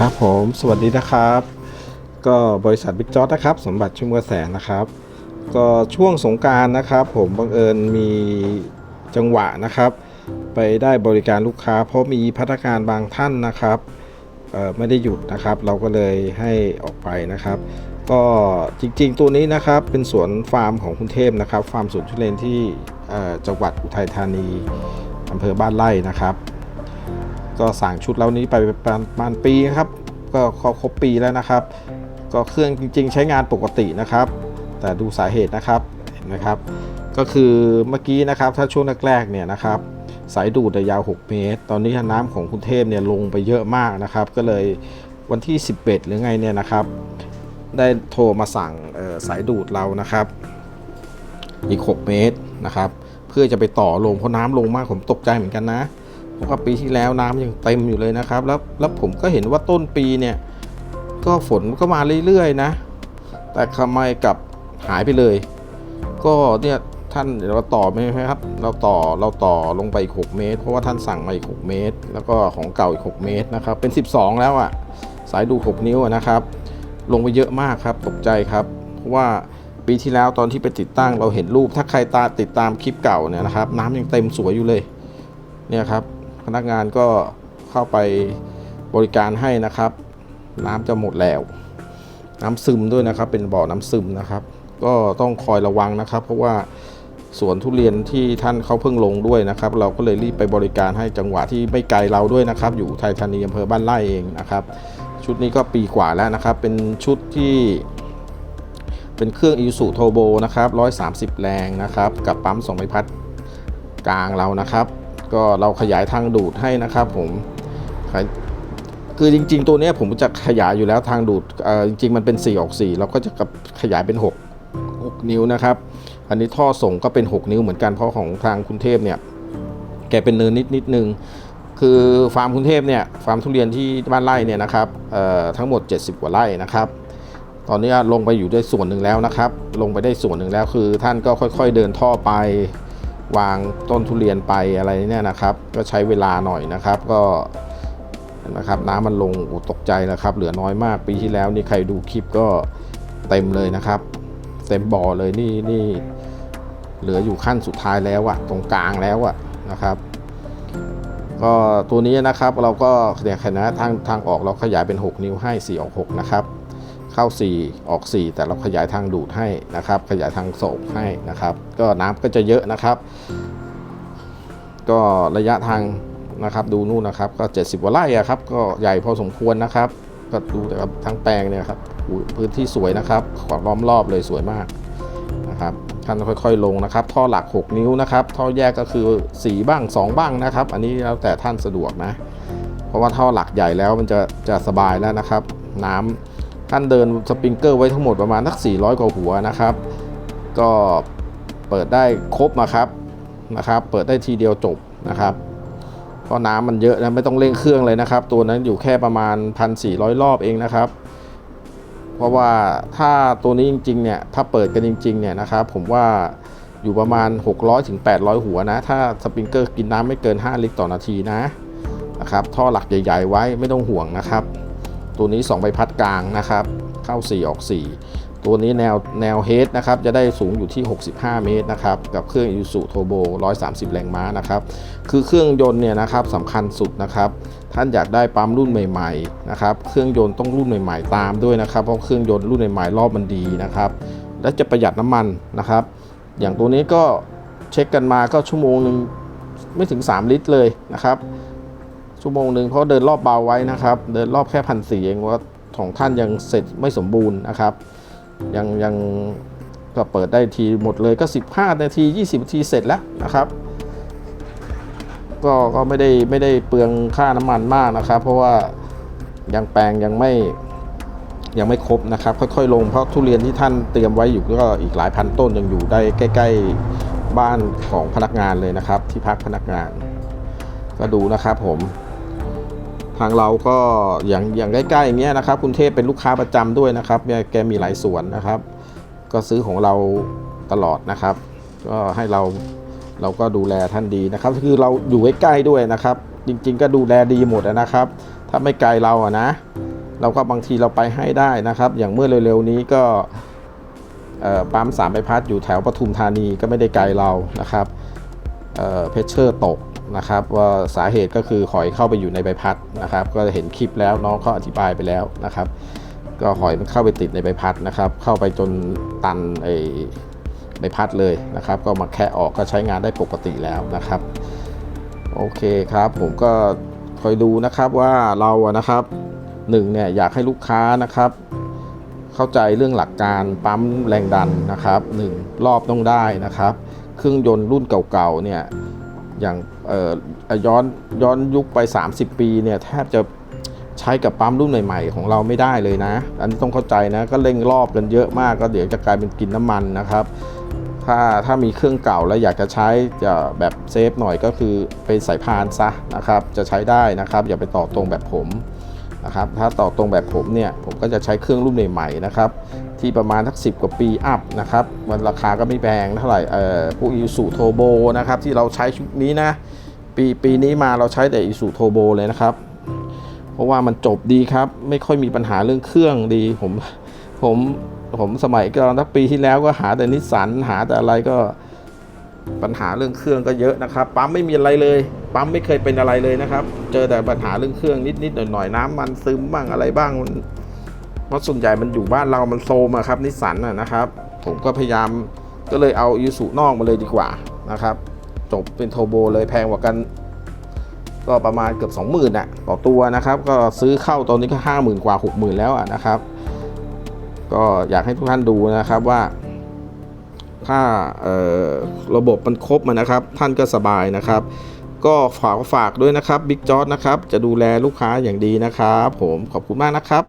ครับผมสวัสดีนะครับ ก็บริษัทบิ๊กจอตนะครับ สมบัติชุ่มกระแสนะครับ ก็ช่วงสงการนะครับ ผมบังเอิญมีจังหวะนะครับ ไปได้บริการลูกค้า เพราะมีพนักานบางท่านนะครับไม่ได้หยุดนะครับ เราก็เลยให้ออกไปนะครับ ก็จริงๆตัวนี้นะครับเป็นสวนฟาร์มของคุณเทพนะครับ ฟาร์มสวนทุเรียนที่จังหวัดอุทัยธานีอำเภอบ้านไร่นะครับ ก็สั่งชุดแล้วนี้ไปประมาณปีครับ ก็ครบปีแล้วนะครับ ก็เครื่องจริง ๆ ใช้งานปกตินะครับ แต่ดูสาเหตุนะครับเห็นไหมครับ ก็คือเมื่อกี้นะครับถ้าช่วงแรกๆเนี่ยนะครับสายดูดยาว 6 เมตร ตอนนี้น้ำของคุณเทพเนี่ยลงไปเยอะมากนะครับ ก็เลยวันที่ 11 หรือไงเนี่ยนะครับ ได้โทรมาสั่งสายดูดเรานะครับ อีก 6 เมตรนะครับ เพื่อจะไปต่อลงเพราะน้ำลงมากผมตกใจเหมือนกันนะ เพราะว่าปีที่แล้วน้ำยังเต็มอยู่เลยนะครับ แล้วแล้วผมก็เห็นว่าต้นปีเนี่ย ก็ฝนก็มาเรื่อยๆนะ แต่ทำไมกลับหายไปเลย ก็เนี่ยท่านเดี๋ยวเราต่อไหมครับ เราต่อเราต่อลงไปอีก 6 เมตร เพราะว่าท่านสั่งมาอีก 6 เมตร แล้วก็ของเก่าอีก 6 เมตรนะครับ เป็น 12 แล้วอะ่ะ สายดู 6 นิ้วนะครับ ลงไปเยอะมากครับตกใจครับ เพราะว่าปีที่แล้วตอนที่ไปติดตั้งเราเห็นรูปถ้าใครตาติดตามคลิปเก่าเนี่ยนะครับ น้ำยังเต็มสวยอยู่เลย เนี่ยครับ พนักงานก็เข้าไปบริการให้นะครับ น้ำจะหมดแล้วน้ำซึมด้วยนะครับ เป็นบ่อน้ำซึมนะครับ ก็ต้องคอยระวังนะครับ เพราะว่าสวนทุเรียนที่ท่านเขาเพิ่งลงด้วยนะครับ เราก็เลยรีบไปบริการให้จังหวะที่ไม่ไกลเราด้วยนะครับ อยู่ไทยธานีอำเภอบ้านไร่เองนะครับ ชุดนี้ก็ปีกว่าแล้วนะครับ เป็นชุดที่เป็นเครื่องอีซูโทโบนะครับ130 แรงนะครับ กับปั๊ม2ใบพัดกลางเรานะครับ ก็เราขยายทางดูดให้นะครับผมคือจริง ๆ ตัวนี้ผมจะขยายอยู่แล้วทางดูดจริงๆมันเป็น 4 ออก 4 เราก็จะกับขยายเป็น 6 6 นิ้วนะครับ อันนี้ท่อส่งก็เป็น 6 นิ้วเหมือนกันเพราะของทางคุณเทพเนี่ยแกเป็นเนินนิดนิดนึงคือฟาร์มคุณเทพเนี่ยฟาร์มทุเรียนที่บ้านไร่เนี่ยนะครับทั้งหมด 70 กว่าไร่นะครับตอนนี้ลงไปอยู่ได้ส่วนหนึ่งแล้วนะครับ ลงไปได้ส่วนหนึ่งแล้วคือท่านก็ค่อย ๆ เดินท่อไป วางต้นทุเรียนไปอะไรเนี่ยนะครับ ก็ใช้เวลาหน่อยนะครับ ก็นะครับน้ำมันลงอ้ตกใจนะครับ เหลือน้อยมากปีที่แล้วนี่ใครดูคลิปก็เต็มเลยนะครับ เต็มบ่อเลยนี่นี่เหลืออยู่ขั้นสุดท้ายแล้วอะตรงกลางแล้วอะนะครับก็ตัวนี้นะครับเราก็เนี่ยขณะทางทางออกเราขยายเป็น 6 นิ้วให้ 4 ออก 6 นะครับ เข้า4ออก4แต่เราขยายทางดูดให้นะครับ ขยายทางโศกให้นะครับ ก็น้ำก็จะเยอะนะครับ ก็ระยะทางนะครับดูนู่นนะครับ ก็ 70กว่าไร่อะครับ ก็ใหญ่พอสมควรนะครับ ก็ดูแต่กับทั้งแปลงเนี่ยครับพื้นที่สวยนะครับขอบล้อมรอบเลยสวยมากนะครับท่านค่อยๆลงนะครับ ท่อหลัก 6 นิ้วนะครับ ท่อแยกก็คือ4บ้าง 2 บ้างนะครับ อันนี้แล้วแต่ท่านสะดวกนะ เพราะว่าท่อหลักใหญ่แล้วมันจะจะสบายแล้วนะครับ น้ำ ท่านเดินสปริงเกอร์ไว้ทั้งหมดประมาณสัก 400 กว่าหัวนะครับ ก็เปิดได้ครบนะครับนะครับ เปิดได้ทีเดียวจบนะครับเพราะน้ำมันเยอะนะไม่ต้องเร่งเครื่องเลยนะครับ ตัวนั้นอยู่แค่ประมาณ 1,400 รอบเองนะครับ เพราะว่าถ้าตัวนี้จริงๆเนี่ยถ้าเปิดกันจริงๆเนี่ยนะครับ ผมว่าอยู่ประมาณ 600ถึง800 หัวนะ ถ้าสปริงเกอร์กินน้ำไม่เกิน 5 ลิตรต่อนาทีนะนะครับท่อหลักใหญ่ ๆ ไว้ไม่ต้องห่วงนะครับ ตัวนี้ 2 ใบพัดกลางนะครับ เข้า 4 ออก 4 ตัวนี้แนวแนวเฮดนะครับ จะได้สูงอยู่ที่ 65 เมตรนะครับ กับเครื่อง Isuzu Turbo 130 แรงม้านะครับ คือเครื่องยนต์เนี่ยนะครับสำคัญสุดนะครับ ท่านอยากได้ปั๊มรุ่นใหม่ๆนะครับ เครื่องยนต์ต้องรุ่นใหม่ๆตามด้วยนะครับ เพราะเครื่องยนต์รุ่นใหม่ๆรอบมันดีนะครับ และจะประหยัดน้ำมันนะครับ อย่างตัวนี้ก็เช็คกันมาก็ชั่วโมงหนึ่งไม่ถึง 3 ลิตรเลยนะครับ ชั่วโมงหนึ่งเพราะเดินรอบเบาไว้นะครับ เดินรอบแค่พันสี่เองว่าของท่านยังเสร็จไม่สมบูรณ์นะครับ ยังยังก็เปิดได้ทีหมดเลยก็ 15 นาที 20 นาทีเสร็จแล้วนะครับ ก็ก็ไม่ได้ไม่ได้เปลืองค่าน้ำมันมากนะครับ เพราะว่ายังแปลงยังไม่ยังไม่ครบนะครับ ค่อยๆ ลงเพราะทุเรียนที่ท่านเตรียมไว้อยู่ก็อีกหลายพันต้นยังอยู่ได้ใกล้ ๆบ้านของพนักงานเลยนะครับ ที่พักพนักงาน ก็ดูนะครับผม ทางเราก็อย่างอย่างใกล้ๆอย่างเงี้ยนะครับ คุณเทพเป็นลูกค้าประจำด้วยนะครับแกมีหลายสวนนะครับ ก็ซื้อของเราตลอดนะครับ ก็ให้เราเราก็ดูแลท่านดีนะครับ คือเราอยู่ใกล้ๆด้วยนะครับ จริงๆ ก็ดูแลดีหมดนะครับ ถ้าไม่ไกลเราอะนะ เราก็บางทีเราไปให้ได้นะครับ อย่างเมื่อเร็วๆนี้ก็ปั๊มสามใบพัดอยู่แถวปทุมธานีก็ไม่ได้ไกลเรานะครับเพชเชอร์ตก นะครับว่าสาเหตุก็คือหอยเข้าไปอยู่ในใบพัดนะครับ ก็เห็นคลิปแล้วน้องเขาอธิบายไปแล้วนะครับ ก็หอยมันเข้าไปติดในใบพัดนะครับ เข้าไปจนตันไอใบพัดเลยนะครับ ก็มาแคะออกก็ใช้งานได้ปกติแล้วนะครับ โอเคครับผมก็คอยดูนะครับว่าเรานะครับหนึ่งเนี่ยอยากให้ลูกค้านะครับ เข้าใจเรื่องหลักการปั๊มแรงดันนะครับหนึ่งรอบต้องได้นะครับ เครื่องยนต์รุ่นเก่าๆเนี่ย อย่างย้อนย้อนยุคไป 30 ปีเนี่ยแทบจะใช้กับปั๊มรุ่นใหม่ ๆ ของเราไม่ได้เลยนะ อันนี้ต้องเข้าใจนะก็เร่งรอบกันเยอะมากก็เดี๋ยวจะกลายเป็นกินน้ำมันนะครับ ถ้าถ้ามีเครื่องเก่าแล้วอยากจะใช้จะแบบเซฟหน่อยก็คือไปใส่พานซะนะครับ จะใช้ได้นะครับ อย่าไปต่อตรงแบบผมนะครับ ถ้าต่อตรงแบบผมเนี่ยผมก็จะใช้เครื่องรุ่นใหม่ๆนะครับ ที่ประมาณทักสิกว่าปีอัพนะครับมันราคาก็ไม่แพงเท่าไหร่เอ่อพวกอีซูโทโบนะครับที่เราใช้ชุดนี้นะปีปีนี้มาเราใช้แต่อีซูโทโบเลยนะครับ เพราะว่ามันจบดีครับ ไม่ค่อยมีปัญหาเรื่องเครื่องดีผมผมผมสมัยก่อนนักปีที่แล้วก็หาแต่นิสสันหาแต่อะไรก็ปัญหาเรื่องเครื่องก็เยอะนะครับ ปั๊มไม่มีอะไรเลย ปั๊มไม่เคยเป็นอะไรเลยนะครับ เจอแต่ปัญหาเรื่องเครื่องนิดๆหน่อยๆน้ำมันซึมบ้างอะไรบ้าง เพราะส่วนใหญ่มันอยู่บ้านเรามันโซมอะครับนิสสันอะนะครับ ผมก็พยายามก็เลยเอายูสุนอกมาเลยดีกว่านะครับ จบเป็นโทโบเลยแพงกว่ากัน ก็ประมาณเกือบ 20,000น่ะต่อตัวนะครับ ก็ซื้อเข้าตอนนี้ก็ 50,000 กว่า 60,000 แล้วอะนะครับ ก็อยากให้ทุกท่านดูนะครับว่า ถ้าระบบมันครบมันนะครับ ท่านก็สบายนะครับก็ฝากฝากด้วยนะครับบิ๊กจอร์ดนะครับ จะดูแลลูกค้าอย่างดีนะครับ ผมขอบคุณมากนะครับ